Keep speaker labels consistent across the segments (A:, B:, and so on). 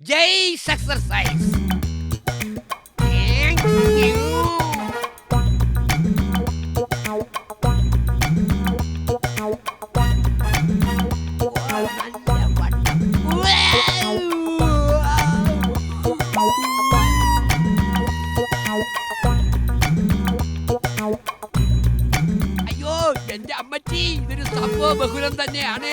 A: ജയ്സ് exercise അയ്യോ എന്റെ അമ്മച്ചി ഇതൊരു സംഭവ ബഹുലം തന്നെയാണ്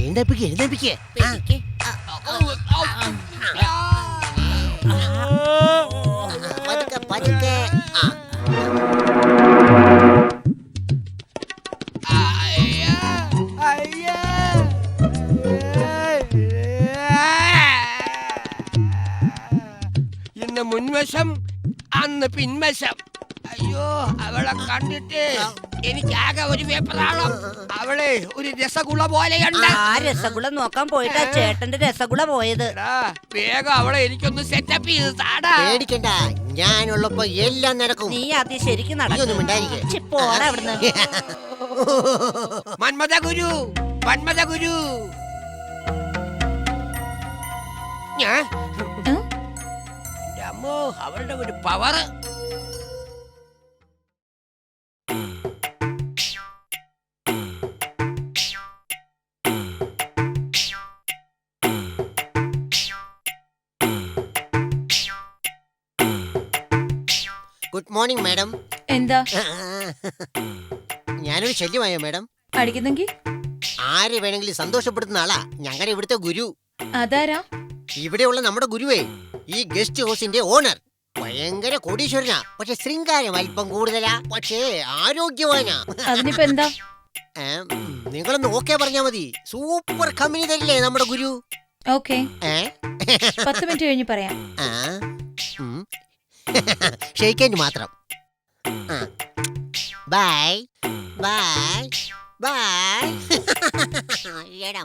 B: എഴുന്നേപ്പിക്ക് എഴുന്നേപ്പിക്ക് പതുക്കെ പതുക്കെ.
A: ഇന്ന് മുൻവശം അന്ന് പിൻവശം. അയ്യോ അവളെ കണ്ടിട്ട് എനിക്ക് ആകെ ഒരു പേപ്പറാണോ അവളെ ഒരു രസഗുള പോലെയുണ്ട്
C: ആ രസഗുള നോക്കാൻ പോയിട്ടാ ചേട്ടന്റെ രസഗുള പോയത്.
A: വേഗം അവളെ എനിക്കൊന്ന് സെറ്റപ്പ് ചെയ്ത് താടാ.
B: പേടിക്കണ്ട ഞാനുള്ളപ്പോ എല്ലാം നടക്കും.
C: നീ അത് ശരിക്കും നടക്കും. പോടാ അവിടുന്ന്.
A: മന്മത ഗുരു മന്മത ഗുരു ഞാൻ അമ്മോ അവളുടെ ഒരു പവർ
B: ഗുഡ് മോർണിംഗ് മാഡം
D: എന്താ?
B: ഞാനൊരു ശല്യമായോ മാഡം
D: പഠിക്കുന്നെങ്കിൽ
B: ആരെ വേണമെങ്കിലും സന്തോഷപ്പെടുത്തുന്ന ആളാ. ഞങ്ങളുടെ ഇവിടുത്തെ ഗുരു.
D: അതാരാ?
B: ഇവിടെയുള്ള നമ്മുടെ ഗുരുവേ ഈ ഗസ്റ്റ് ഹൗസിന്റെ ഓണർ. ഭയങ്കര കോടീശ്വരനാ. പക്ഷെ ശൃംഗാരം അല്പം കൂടുതലാ. പക്ഷേ ആരോഗ്യവാനാ.
D: അതിനിപ്പോ എന്താ?
B: നിങ്ങളൊന്ന് ഓക്കെ പറഞ്ഞാ മതി. സൂപ്പർ കമ്പനി തരില്ലേ നമ്മുടെ ഗുരു.
D: ഓക്കെ. പത്ത് മിനിറ്റ് കഴിഞ്ഞ് പറയാം.
B: ഷെയ്ക്കാൻഡ് മാത്രം ബൈ. ബൈ. ബൈ. എടാ